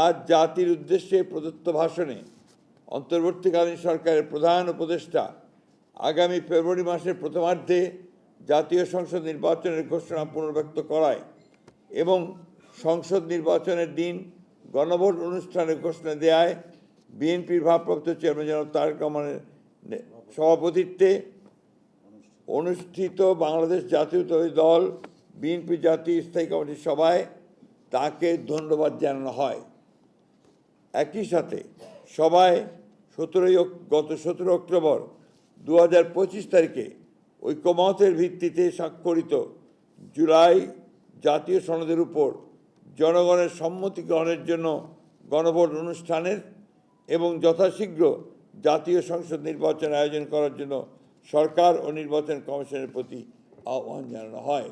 আজ জাতির উদ্দেশ্যে প্রদত্ত ভাষণে অন্তর্বর্তীকালীন সরকারের প্রধান উপদেষ্টা আগামী ফেব্রুয়ারি মাসের প্রথমার্ধে জাতীয় সংসদ নির্বাচনের ঘোষণা পুনর্ব্যক্ত করায় এবং সংসদ নির্বাচনের দিন গণভোট অনুষ্ঠানের ঘোষণা দেয় বিএনপির ভারপ্রাপ্ত চেয়ারম্যান জনাব তারেক রহমানের সভাপতিত্বে অনুষ্ঠিত বাংলাদেশ জাতীয়তাবাদী দল বিএনপি জাতীয় স্থায়ী কমিটির সভায় তাকে ধন্যবাদ জানানো হয়। একই সাথে সবাই সতেরোই গত সতেরো অক্টোবর দু হাজার পঁচিশ তারিখে ঐক্যমতের ভিত্তিতে স্বাক্ষরিত জুলাই জাতীয় সনদের উপর জনগণের সম্মতি গ্রহণের জন্য গণভোট অনুষ্ঠানের এবং যথাশীঘ্র জাতীয় সংসদ নির্বাচন আয়োজন করার জন্য সরকার ও নির্বাচন কমিশনের প্রতি আহ্বান জানানো হয়।